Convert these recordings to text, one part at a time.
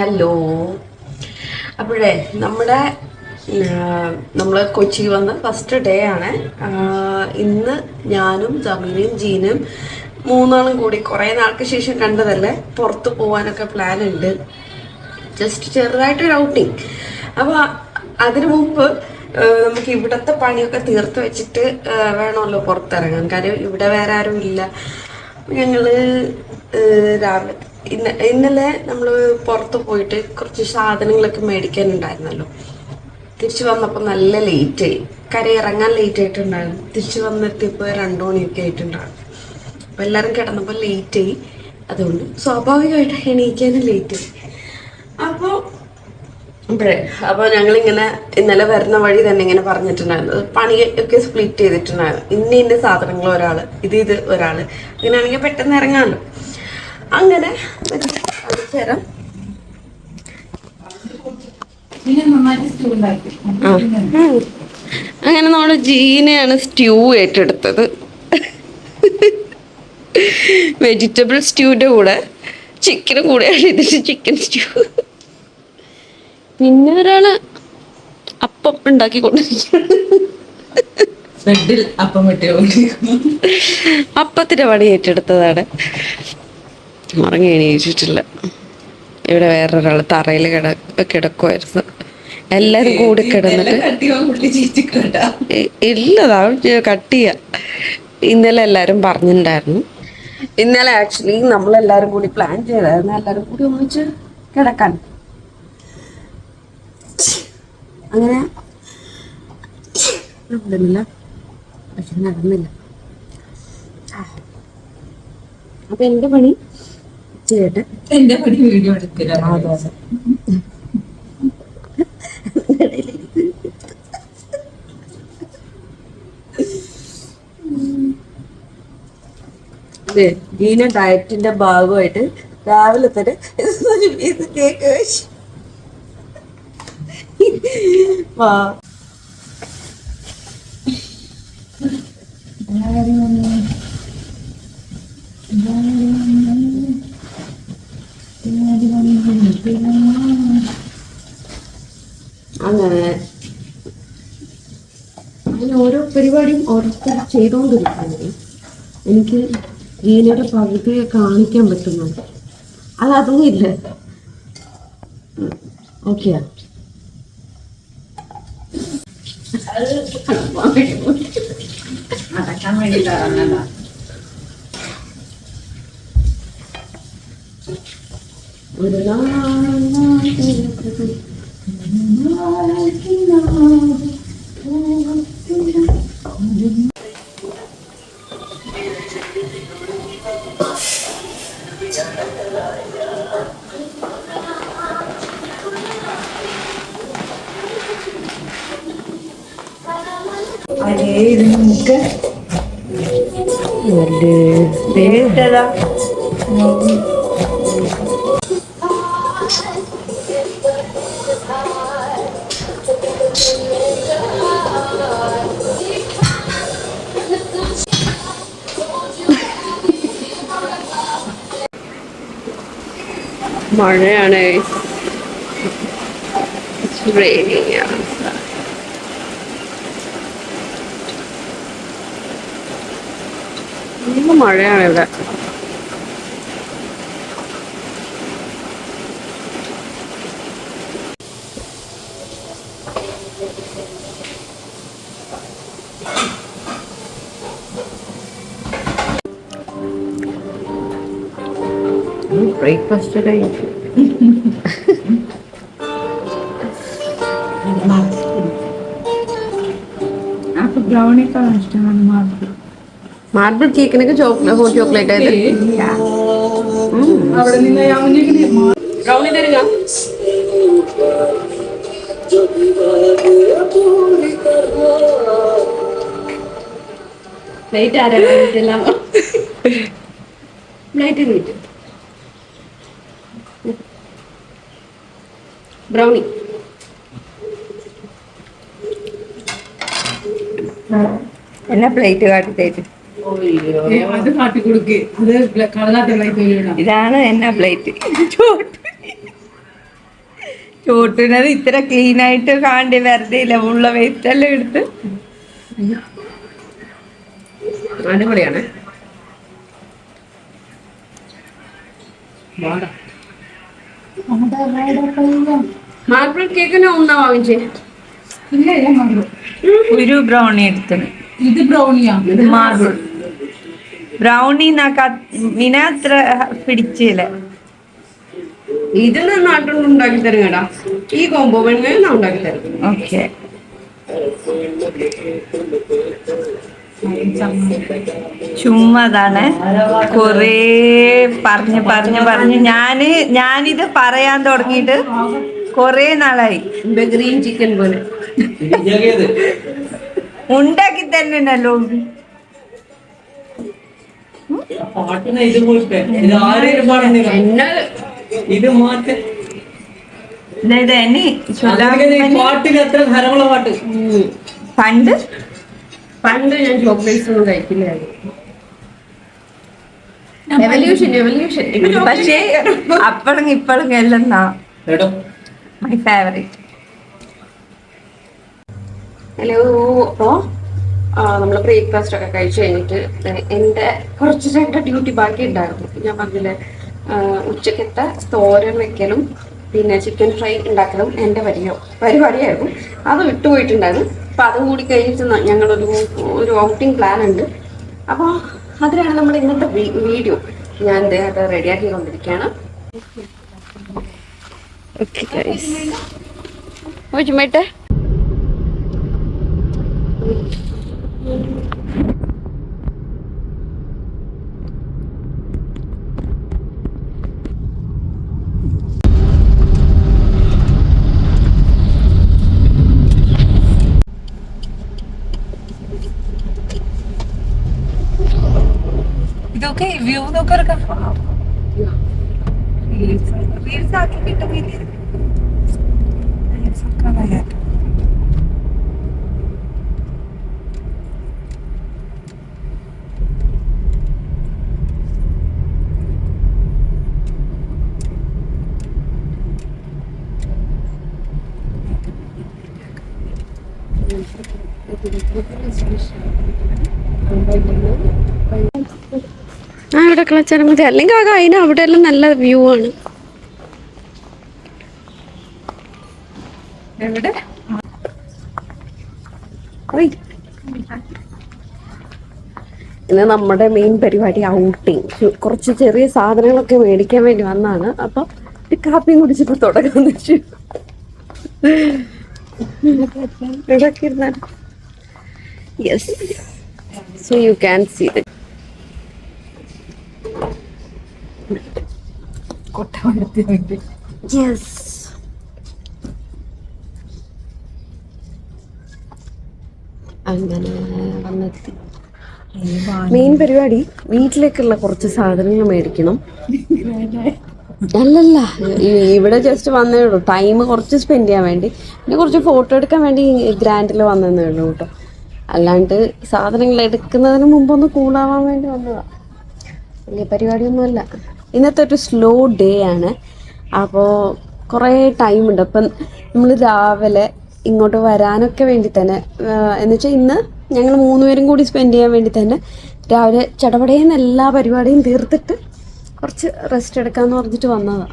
Hello അപ്പോഴേ നമ്മുടെ നമ്മൾ കൊച്ചിയിൽ വന്ന ഫസ്റ്റ് ഡേ ആണ്. ഇന്ന് ഞാനും ജമീനും ജീനും മൂന്നാളും കൂടി കുറേ നാൾക്ക് ശേഷം കണ്ടതല്ലേ പുറത്ത് പോകാനൊക്കെ പ്ലാൻ ഉണ്ട്. ജസ്റ്റ് ചെറുതായിട്ടൊരു ഔട്ടിങ് അപ്പോൾ അതിനു മുമ്പ് നമുക്ക് ഇവിടുത്തെ പണിയൊക്കെ തീർത്ത് വെച്ചിട്ട് വേണമല്ലോ പുറത്തിറങ്ങാൻ. കാര്യം ഇവിടെ വേറെ ആരും ഇല്ല. ഞങ്ങൾ രാവിലെ ഇന്ന ഇന്നലെ നമ്മൾ പുറത്ത് പോയിട്ട് കുറച്ച് സാധനങ്ങളൊക്കെ മേടിക്കാനുണ്ടായിരുന്നല്ലോ. തിരിച്ചു വന്നപ്പോൾ നല്ല ലേറ്റ് ആയി. കര ഇറങ്ങാൻ ലേറ്റ് ആയിട്ടുണ്ടായിരുന്നു. തിരിച്ചു വന്നെത്തിയപ്പോൾ രണ്ടു മണിയൊക്കെ ആയിട്ടുണ്ടായിരുന്നു. അപ്പോൾ എല്ലാവരും കിടന്നപ്പോൾ ലേറ്റ് ആയി. അതുകൊണ്ട് സ്വാഭാവികമായിട്ട് എണീക്കാനും ലേറ്റ് ആയി. അപ്പോൾ അപ്പോഴേ അപ്പോൾ ഞങ്ങളിങ്ങനെ ഇന്നലെ വരുന്ന വഴി തന്നെ ഇങ്ങനെ പറഞ്ഞിട്ടുണ്ടായിരുന്നു. പണി ഒക്കെ സ്പ്ലിറ്റ് ചെയ്തിട്ടുണ്ടായിരുന്നു. ഇന്ന ഇന്ന സാധനങ്ങൾ ഒരാൾ ഇത് ഇത് ഒരാൾ അങ്ങനെയാണെങ്കിൽ പെട്ടെന്ന് ഇറങ്ങാമല്ലോ. അങ്ങനെ. അങ്ങനെ നമ്മൾ ജീനയാണ് സ്റ്റ്യൂ ഏറ്റെടുത്തത്. വെജിറ്റബിൾ സ്റ്റ്യൂവിന്റെ കൂടെ ചിക്കനും കൂടെയാണ് ഇതിന് ചിക്കൻ സ്റ്റ്യൂ പിന്നെ ഒരാൾ അപ്പം ഉണ്ടാക്കി കൊണ്ടിരിക്കുന്നു അപ്പത്തിന്റെ അപ്പം പണി ഏറ്റെടുത്തതാണ്. ഉറങ്ങി എണീച്ചിട്ടില്ല ഇവിടെ വേറൊരാൾ തറയിൽ കിട കിടക്കുമായിരുന്നു എല്ലാരും കൂടി കിടന്നിട്ട് ഇല്ലതാ കട്ടിയ. ഇന്നലെ എല്ലാരും പറഞ്ഞിട്ടുണ്ടായിരുന്നു ഇന്നലെ ആക്ച്വലി നമ്മളെല്ലാരും കൂടി പ്ലാൻ ചെയ്തായിരുന്നു എല്ലാരും കൂടി ഒന്നിച്ച് കിടക്കാൻ. അങ്ങനെ നടന്നില്ല പക്ഷെ നടന്നില്ല. അപ്പൊ എന്റെ പണി? ചെയ്യട്ടെ? എന്റെ പടി വീഡിയോ ജീന ഡയറ്റിന്റെ ഭാഗമായിട്ട് രാവിലെ തന്നെ ഒരു പീസ് കേക്ക് കഴിച്ചു വാ അങ്ങനെ അങ്ങനെ ഓരോ പരിപാടിയും ഓരോരുത്തർ ചെയ്തുകൊണ്ടിരിക്കുന്നത് എനിക്ക് ജീനയുടെ പകുതിയെ കാണിക്കാൻ പറ്റുന്നുണ്ട്. അത് അതും ഇല്ല. ഓക്കെയാ അടക്കാൻ വേണ്ടിട്ട് ഇറങ്ങണ്ട ഒരു അതേ ഇത് നമുക്ക് ഇട്ടതാ മഴയാണ് It's raining outside. നല്ല മഴയാണ് ഇവിടെ ബ്രേക്ക്ഫാസ്റ്റ് കഴിച്ചു അപ്പൊ ബ്രൗണിക്കാണ് ഇഷ്ടമാണ് മാർക്ക് മാർബിൾ കേക്കിനൊക്കെ ചോക്ലേറ്റ് ഹോട്ട് ചോക്ലേറ്റ് ആയത് അവിടെ നിന്ന് ഞാൻ മുന്നിൽ ബ്രൗണി തരിക പ്ലേറ്റ് ആരാ പ്ലേറ്റ് നീറ്റ് ബ്രൗണി എന്നാ പ്ലേറ്റ് കാട്ടി തരും? അത് അത് ഇതാണ് എന്നാ പ്ലേറ്റ് ഷൂട്ടിനത് ഇത്ര ക്ലീൻ ആയിട്ട് കാണ്ടി വെറുതെ ഇല്ല ഉള്ള വേസ്റ്റ് എല്ലാം എടുത്ത്? അടിപൊളിയാണ്. മാർബിൾ കേക്കിന് ഒന്നാ വാങ്ങിച്ചേ? ഒരു ബ്രൗണി എടുത്തത്. ഇത് ബ്രൗണിയാ ഇത് മാർബിൾ ബ്രൗണി ഇന അത്ര പിടിച്ചില്ല ഇതിന് നാട്ടിൽ ഉണ്ടാക്കി തരും കേടാ. ഈ കോംബോ വേണമെങ്കിൽ ഞാൻ ഉണ്ടാക്കി തരും. ഓക്കെ ചുമ്മാതാണ്. കൊറേ പറഞ്ഞ് പറഞ്ഞ് പറഞ്ഞ് ഞാൻ ഞാനിത് പറയാൻ തുടങ്ങിയിട്ട് കൊറേ നാളായി. ഗ്രീൻ ചിക്കൻ പോലെ. ഉണ്ടാക്കി തന്നെ ഉണ്ടല്ലോ ഇത് മാറ്റ്. പണ്ട്? പണ്ട് ഞാൻ ചോക്ലേറ്റ്സ് ഒന്നും കഴിക്കില്ലായിരുന്നു. പക്ഷേ അപ്പഴും ഇപ്പഴും എല്ലാം കേട്ടോ മൈ ഫേവറേറ്റ് ഹലോ അപ്പോൾ നമ്മൾ ബ്രേക്ക്ഫാസ്റ്റ് ഒക്കെ കഴിച്ചു കഴിഞ്ഞിട്ട് എന്റെ കുറച്ച് രണ്ട് ഡ്യൂട്ടി ബാക്കി ഉണ്ടായിരുന്നു. ഞാൻ പറഞ്ഞില്ലേ ഉച്ചക്കത്തെ തോരൻ വെക്കലും പിന്നെ ചിക്കൻ ഫ്രൈ ഉണ്ടാക്കലും എന്റെ പരിയോ പരിപാടിയായിരുന്നു. അത് വിട്ടുപോയിട്ടുണ്ടായിരുന്നു അപ്പോൾ അതും കൂടി കഴിഞ്ഞിട്ട് ഞങ്ങളൊരു ഒരു ഔട്ടിംഗ് പ്ലാൻ ഉണ്ട്. അപ്പോൾ അതിനാണ് നമ്മൾ ഇന്നത്തെ വീഡിയോ. ഞാൻ ദേ അത് റെഡിയാക്കി കൊണ്ടിരിക്കുകയാണ് ഓക്കെ ചുമ്മട്ടെ ഇതൊക്കെ വ്യൂ നോക്കാം रील्स रील्स आके भी तो भी കളിച്ചാൽ മതി അല്ലെങ്കിൽ ആകെ അതിന് അവിടെ എല്ലാം നല്ല വ്യൂ ആണ്. ഇന്ന് നമ്മുടെ മെയിൻ പരിപാടി ഔട്ടിങ് കുറച്ച് ചെറിയ സാധനങ്ങളൊക്കെ മേടിക്കാൻ വേണ്ടി വന്നാണ് അപ്പൊ കാപ്പിയും കുടിച്ചിട്ട് തുടങ്ങാന്ന് വെച്ചു. Yes so you can see yes അങ്ങനെ വന്നെത്തി. മെയിൻ പരിപാടി. വീട്ടിലേക്കുള്ള കുറച്ച് സാധനങ്ങൾ മേടിക്കണം. അല്ലല്ല ഇവിടെ ജസ്റ്റ് വന്നേ ഉള്ളൂ. ടൈം കുറച്ച് സ്പെൻഡ് ചെയ്യാൻ വേണ്ടി. പിന്നെ കുറച്ച് ഫോട്ടോ എടുക്കാൻ വേണ്ടി ഗ്രാൻഡിൽ വന്നതേ ഉള്ളൂ കേട്ടോ. അല്ലാണ്ട് സാധനങ്ങൾ എടുക്കുന്നതിന് മുമ്പൊന്ന് കൂളാവാൻ വേണ്ടി വന്നതാ. വലിയ പരിപാടിയൊന്നുമല്ല. ഇന്നത്തെ ഒരു സ്ലോ ഡേ ആണ്. അപ്പോൾ കുറേ ടൈമുണ്ട് അപ്പം നമ്മൾ രാവിലെ ഇങ്ങോട്ട് വരാനൊക്കെ വേണ്ടി തന്നെ എന്ന് വെച്ചാൽ ഇന്ന് ഞങ്ങൾ മൂന്നുപേരും കൂടി സ്പെൻഡ് ചെയ്യാൻ വേണ്ടി തന്നെ രാവിലെ ചടപടയെന്ന് എല്ലാ പരിപാടിയും തീർത്തിട്ട് കുറച്ച് റെസ്റ്റ് എടുക്കാമെന്ന് പറഞ്ഞിട്ട് വന്നതാണ്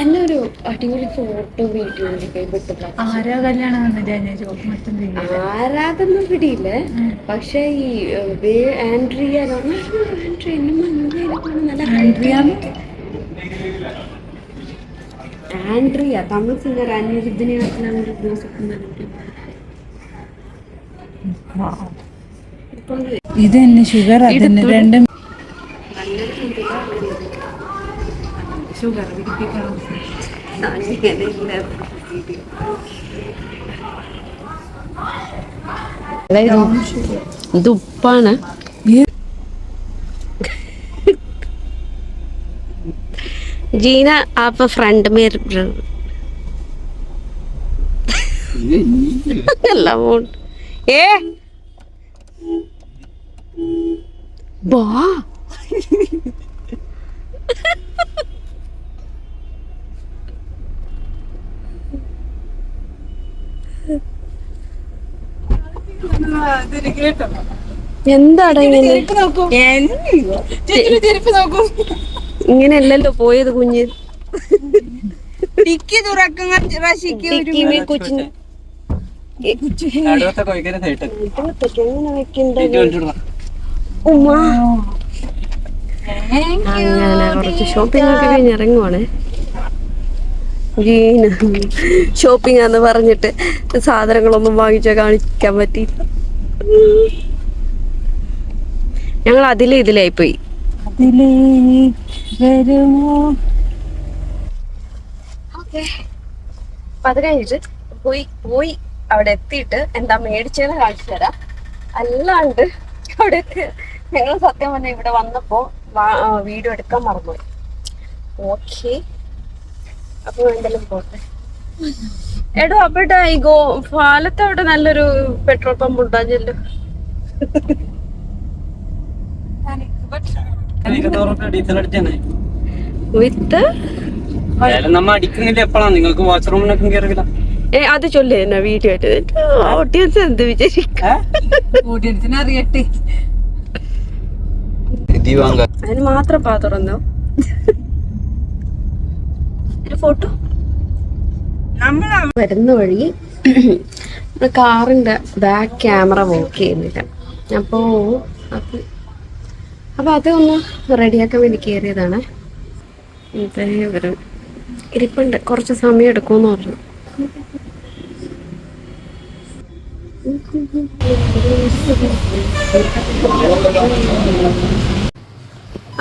എന്നെ ഒരു അടിപൊളി ഫോട്ടോ വീഡിയോ കൈ വിട്ടില്ല ആരാ കല്യാണം ആരാധന പിടിയില്ല. പക്ഷെ ഈ വേ- Andrea Andrea Andrea? Tamil singer അനിരുദ്ധനെയാണ് ഇത് തന്നെ ഷുഗർ അതിന് രണ്ടും. ഷുഗർ പിടിപ്പിക്കണം ഇത് ഉപ്പാണ്. ജീന അപ്പൊ ഫ്രണ്ട് മേർ ഏ? ബോ. എന്താടാ ഇങ്ങനെ ഇങ്ങനെയല്ലല്ലോ പോയത് കുഞ്ഞ്. ടിക്കി തുറക്കുന്ന കൊച്ചിന് ഉമ്മ. അങ്ങനെ കുറച്ച് ഷോപ്പിംഗ് ഒക്കെ കഴിഞ്ഞ് ഇറങ്ങുവാണേ. ജീന് ഷോപ്പിംഗ് ആന്ന് പറഞ്ഞിട്ട് സാധനങ്ങളൊന്നും വാങ്ങിച്ച കാണിക്കാൻ പറ്റിയില്ല. ഞങ്ങൾ അതിലേ ഇതിലായി പോയി അതിലേ വരുമോ അത് കഴിഞ്ഞിട്ട് പോയി പോയി അവിടെ എത്തിയിട്ട് എന്താ മേടിച്ചതെന്ന് കാണിച്ചു തരാം. അല്ലാണ്ട് അവിടെ ഞങ്ങൾ സത്യം പറഞ്ഞ ഇവിടെ വന്നപ്പോ വീഡിയോ എടുക്കാൻ മറന്നുപോയി. ഓക്കെ. അപ്പൊ എന്തെങ്കിലും പോട്ടെ? എടോ അവിടെ ഈ ഗോ പാലത്ത് അവിടെ നല്ലൊരു പെട്രോൾ പമ്പ് അടിച്ചാണ് വിത്ത്? നിങ്ങൾക്ക് വാഷ്റൂമിനൊക്കെ കയറില്ല ഏ അത് ചൊല്ലേ എന്നാ വീഡിയോ ആയിട്ട്. ഓഡിയൻസ് എന്ത് വിചാരിക്കും? അറിയട്ടെ. അതിന് മാത്രം പാ തുറന്നോ ഫോട്ടോ? നമ്മൾ വരുന്ന വഴി കാറിന്റെ ബാക്ക് ക്യാമറ വർക്ക് ചെയ്യുന്നില്ല. അപ്പോ അത് അപ്പൊ അതൊന്ന് റെഡിയാക്കാൻ വേണ്ടി കയറിയതാണ് ഇരിപ്പുണ്ട്. കുറച്ച് സമയം എടുക്കുമെന്ന് പറഞ്ഞു.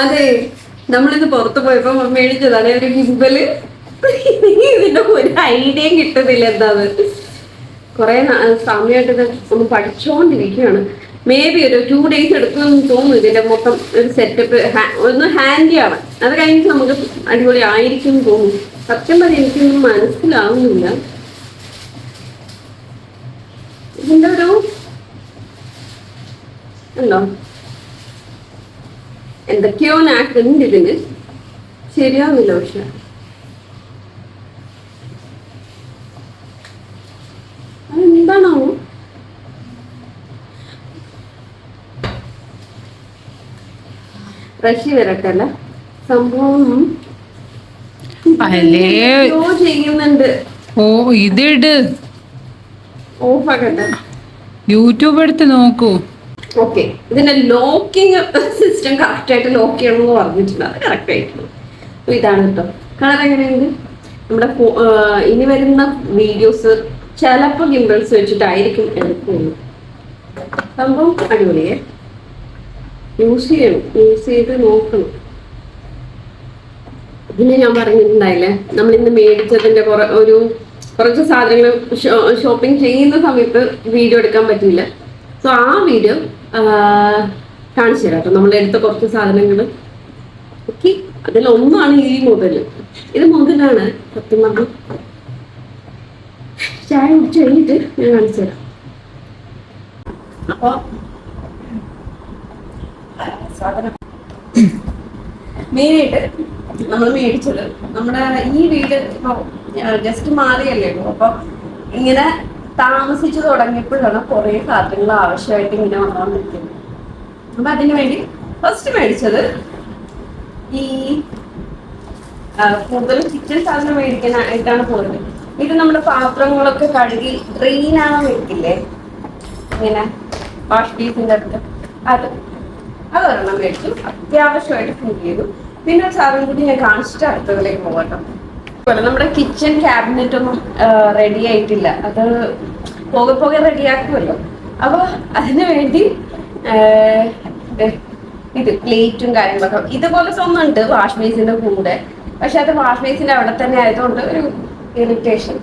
അതെ. നമ്മളിന്ന് പുറത്ത് പോയപ്പോ മേടിച്ചതാണ് ഒരു ഗിംബൽ ഇതിന്റെ ഒരു ഐഡിയയും കിട്ടുന്നില്ല എന്താന്ന്. കുറെ സമയമായിട്ട് ഇത് ഒന്ന് പഠിച്ചുകൊണ്ടിരിക്കുകയാണ് മേ ബി ഒരു ടു ഡേയ്സ് എടുക്കുമെന്ന് തോന്നുന്നു ഇതിന്റെ മൊത്തം ഒരു സെറ്റപ്പ് ഒന്ന് ഹാൻഡിയാണ് അത് കഴിഞ്ഞിട്ട് നമുക്ക് അടിപൊളി ആയിരിക്കും തോന്നുന്നു. സത്യം പറഞ്ഞാൽ എനിക്കൊന്നും മനസ്സിലാവുന്നില്ല. ഇതിന്റെ ഒരു ഉണ്ടോ? എന്തൊക്കെയോ നാക്ക് ഉണ്ട് ഇതിന് ശരിയാവുന്നില്ല പക്ഷെ. അതെന്താണോ? റഷ്യ വരട്ടല്ല. സംഭവം ചെയ്യുന്നുണ്ട്. ഓ ഇതിട്. ഓഫാക്കട്ടെ. യൂട്യൂബ് എടുത്ത് നോക്കൂ. ഓക്കെ ഇതിന്റെ ലോക്കിംഗ് സിസ്റ്റം കറക്റ്റ് ആയിട്ട് ലോക്ക് ചെയ്യണം എന്ന് പറഞ്ഞിട്ടുണ്ട്. അത് കറക്റ്റ് ആയിട്ടുള്ളൂ അപ്പൊ ഇതാണ് കേട്ടോ കളർ എങ്ങനെയുണ്ട്? നമ്മുടെ ഇനി വരുന്ന വീഡിയോസ് ചിലപ്പോൾ ഗിംബിൾസ് വെച്ചിട്ടായിരിക്കും എടുക്കുന്നത്. സംഭവം അടിപൊളിയെ. യൂസ് ചെയ്യണം. യൂസ് ചെയ്ത് നോക്കണം. പിന്നെ ഞാൻ പറഞ്ഞിട്ടുണ്ടായില്ലേ? നമ്മൾ ഇന്ന് മേടിച്ചതിന്റെ കുറെ ഒരു കുറച്ച് സാധനങ്ങൾ ഷോപ്പിംഗ് ചെയ്യുന്ന സമയത്ത് വീഡിയോ എടുക്കാൻ പറ്റില്ല സോ ആ വീഡിയോ കാണിച്ചു തരാം. കേട്ടോ നമ്മൾ എടുത്ത കുറച്ച് സാധനങ്ങൾ ഓക്കെ. അതിലൊന്നാണ് ഈ മുതൽ ഇത് മുതലാണ് സത്യം പറഞ്ഞു. ചായ കുടിച്ച് കഴിഞ്ഞിട്ട് ഞാൻ കാണിച്ചു തരാം. അപ്പൊ സാധനം. മെയിനായിട്ട് നമ്മൾ മേടിച്ചത് നമ്മുടെ ഈ വീട് ജസ്റ്റ് മാറിയല്ലേ അപ്പൊ ഇങ്ങനെ താമസിച്ചു തുടങ്ങിയപ്പോഴാണ് കുറെ സാധനങ്ങൾ ആവശ്യമായിട്ട് ഇങ്ങനെ വന്നുകൊണ്ടിരിക്കുന്നത് അപ്പൊ അതിനു വേണ്ടി ഫസ്റ്റ് മേടിച്ചത് ഈ കൂടുതലും കിച്ചൺ സാധനം മേടിക്കാനായിട്ടാണ് പോയത്. ഇത് നമ്മുടെ പാത്രങ്ങളൊക്കെ കഴുകി ഡ്രെയിൻ ഡ്രെയിനാണ് മേടിക്കില്ലേ ഇങ്ങനെ വാഷ് ബേസിന്റെ അടുത്ത്. അത് അതൊരെണ്ണം മേടിച്ചു. അത്യാവശ്യമായിട്ട് ഫിൽ ചെയ്തു. പിന്നെ സാധനം കൂടി ഞാൻ കാണിച്ചിട്ട് അടുത്തതിലേക്ക് പോകട്ടോ നമ്മുടെ കിച്ചൺ ക്യാബിനറ്റ് ഒന്നും റെഡി ആയിട്ടില്ല. അത് പോകെ പോകെ റെഡിയാക്കുമല്ലോ അപ്പൊ അതിനു വേണ്ടി ഇത് പ്ലേറ്റും കാര്യങ്ങളൊക്കെ. ഇതുപോലെ ഒന്നുണ്ട് വാഷ് ബേസിന്റെ കൂടെ. പക്ഷെ അത് വാഷ് ബേസിന്റെ അവിടെ തന്നെ ആയതുകൊണ്ട് ഒരു ഇറിറ്റേഷൻ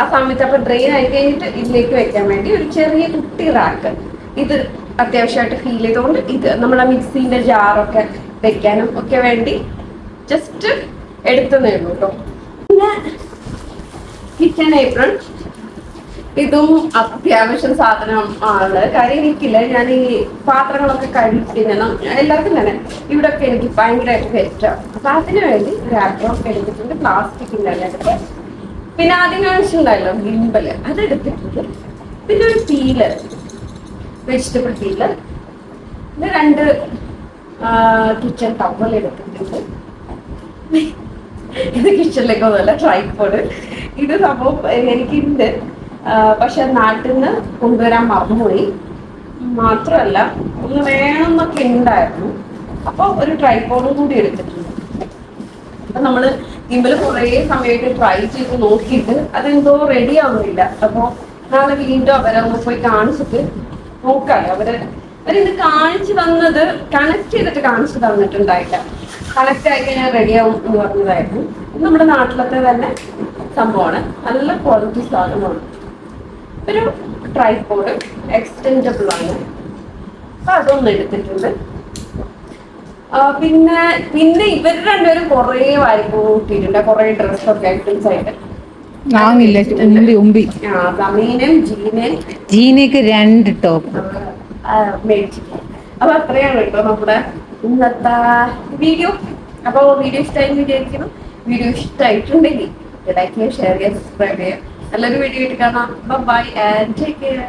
ആ സമയത്ത് അപ്പൊ ഡ്രെയിൻ ആയി കഴിഞ്ഞിട്ട് ഇതിലേക്ക് വെക്കാൻ വേണ്ടി ഒരു ചെറിയ കുട്ടി റാക്ക് ഇത് അത്യാവശ്യമായിട്ട് ഫീൽ ചെയ്തുകൊണ്ട് ഇത് നമ്മളെ മിക്സിന്റെ ജാറൊക്കെ വെക്കാനും ഒക്കെ വേണ്ടി ജസ്റ്റ് എടുത്തു ഉള്ളൂ കേട്ടോ പിന്നെ കിച്ചൺ ഏപ്രൺ ഇതും അത്യാവശ്യം സാധനം ആണ്. കാര്യം എനിക്കില്ല ഞാൻ ഈ പാത്രങ്ങളൊക്കെ കഴിക്കുന്ന എല്ലാവർക്കും തന്നെ ഇവിടെ ഒക്കെ എനിക്ക് ഭയങ്കരമായിട്ട് വെറ്റാണ് അപ്പൊ അതിനു വേണ്ടി റാപ്പൊക്കെ എടുത്തിട്ടുണ്ട്. പ്ലാസ്റ്റിക്കിന്റെ അതിനകത്ത് പിന്നെ ആദ്യം കാണിച്ചിട്ടുണ്ടല്ലോ ഗിംബൽ. അത് എടുത്തിട്ടുണ്ട് പിന്നെ ഒരു പീലർ. Vegetable peeler. പിന്നെ രണ്ട് കിച്ചൺ ടവൽ എടുത്തിട്ടുണ്ട്. ഇത് കിച്ചണിലേക്ക് ഒന്നുമല്ല ട്രൈപ്പോഡ് ഇത് സംഭവം എനിക്കുണ്ട്. പക്ഷെ നാട്ടിൽ നിന്ന് കൊണ്ടുവരാൻ മറന്നുപോയി. മാത്രമല്ല ഒന്ന് വേണമെന്നൊക്കെ ഉണ്ടായിരുന്നു അപ്പോൾ ഒരു ട്രൈപ്പോഡും കൂടി എടുത്തിട്ടുണ്ട്. അപ്പൊ നമ്മൾ ഇമ്പിൽ കുറേ സമയമായിട്ട് ട്രൈ ചെയ്ത് നോക്കിയിട്ട് അതെന്തോ റെഡി ആവുന്നില്ല. അപ്പൊ നാളെ വീണ്ടും അവരെ ഒന്ന് പോയി കാണിച്ചിട്ട് നോക്കാം അവർ അവരിത് കാണിച്ചു തന്നത് കണക്ട് ചെയ്തിട്ട് കാണിച്ചു തന്നിട്ടുണ്ടായില്ല. കണക്ട് ആയി കഴിഞ്ഞാൽ റെഡി ആവും എന്ന് പറഞ്ഞതായിരുന്നു. ഇത് നമ്മുടെ നാട്ടിലത്തെ തന്നെ സംഭവമാണ്. നല്ല ക്വാളിറ്റി സാധനമാണ്. ഒരു ട്രൈപോഡ് എക്സ്റ്റെൻഡബിൾ ആണ്. അപ്പൊ അതൊന്നും എടുത്തിട്ടുണ്ട്. പിന്നെ പിന്നെ ഇവർ രണ്ടുപേരും കുറേ വായ്പ കൂട്ടിയിട്ടുണ്ട്. കുറേ ഡ്രസ്സൊക്കെ ഐറ്റംസ് ആയിട്ട്. വാങ്ങില്ല ഉമ്പി ഉമ്പി. ജീനയ്ക്ക് രണ്ട് ടോപ്പ് അപ്പൊ അത്രയാണ് കേട്ടോ നമ്മുടെ ഇന്നത്തെ വീഡിയോ അപ്പൊ വീഡിയോ ഇഷ്ടമായി വിചാരിക്കുന്നു വീഡിയോ ഇഷ്ടമായിട്ടുണ്ടെങ്കിൽ ലൈക്ക് ചെയ്യുക ഷെയർ ചെയ്യുക സബ്സ്ക്രൈബ് ചെയ്യുക. നല്ലൊരു വീഡിയോ ഇട്ട് കാണാം. By and take care